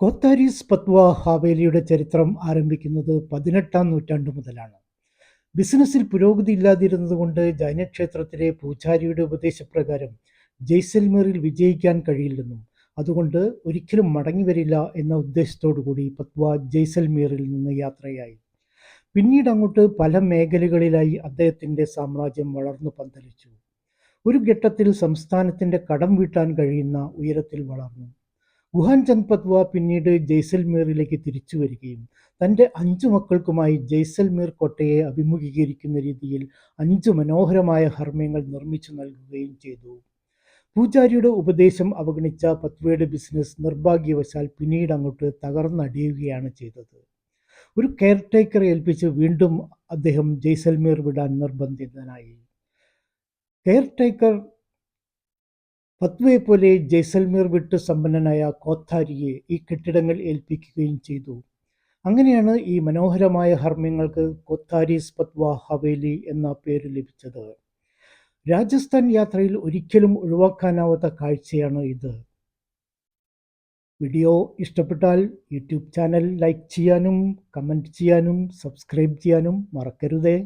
കോത്താരീസ് പത്വ ഹാവേലിയുടെ ചരിത്രം ആരംഭിക്കുന്നത് പതിനെട്ടാം നൂറ്റാണ്ടു മുതലാണ്. ബിസിനസ്സിൽ പുരോഗതി ഇല്ലാതിരുന്നതുകൊണ്ട് ജൈനക്ഷേത്രത്തിലെ പൂജാരിയുടെ ഉപദേശപ്രകാരം ജയ്സൽമീറിൽ വിജയിക്കാൻ കഴിയില്ലെന്നും അതുകൊണ്ട് ഒരിക്കലും മടങ്ങി വരില്ല എന്ന ഉദ്ദേശത്തോടുകൂടി പത്വ ജയ്സൽമീറിൽ നിന്ന് യാത്രയായി. പിന്നീട് അങ്ങോട്ട് പല മേഖലകളിലായി അദ്ദേഹത്തിന്റെ സാമ്രാജ്യം വളർന്നു പന്തലിച്ചു. ഒരു ഘട്ടത്തിൽ സംസ്ഥാനത്തിന്റെ കടം വീട്ടാൻ കഴിയുന്ന ഉയരത്തിൽ വളർന്നു. ഗുഹാൻ ചന്ദ് പത്വ പിന്നീട് ജയ്സൽമീറിലേക്ക് തിരിച്ചു വരികയും തന്റെ അഞ്ചു മക്കൾക്കുമായി ജയ്സൽമീർ കോട്ടയെ അഭിമുഖീകരിക്കുന്ന രീതിയിൽ അഞ്ചു മനോഹരമായ ഹർമ്മ്യങ്ങൾ നിർമ്മിച്ചു നൽകുകയും ചെയ്തു. പൂജാരിയുടെ ഉപദേശം അവഗണിച്ച പത്വയുടെ ബിസിനസ് നിർഭാഗ്യവശാൽ പിന്നീട് അങ്ങോട്ട് തകർന്നടിയുകയാണ് ചെയ്തത്. ഒരു കെയർ ടേക്കറെ ഏൽപ്പിച്ച് വീണ്ടും അദ്ദേഹം ജയ്സൽമീർ വിടാൻ നിർബന്ധിതനായി. കെയർ ടേക്കർ ഫത്വയെ പോലെ ജയ്സൽമീർ വിട്ട് സമ്പന്നനായ കോത്താരിയെ ഈ കെട്ടിടങ്ങൾ ഏൽപ്പിക്കുകയും ചെയ്തു. അങ്ങനെയാണ് ഈ മനോഹരമായ ഹർമ്മ്യങ്ങൾക്ക് കൊത്താരീസ് പത്വ ഹവേലി എന്ന പേര് ലഭിച്ചത്. രാജസ്ഥാൻ യാത്രയിൽ ഒരിക്കലും ഒഴിവാക്കാനാവാത്ത കാഴ്ചയാണ് ഇത്. വീഡിയോ ഇഷ്ടപ്പെട്ടാൽ യൂട്യൂബ് ചാനൽ ലൈക്ക് ചെയ്യാനും കമന്റ് ചെയ്യാനും സബ്സ്ക്രൈബ് ചെയ്യാനും മറക്കരുതേ.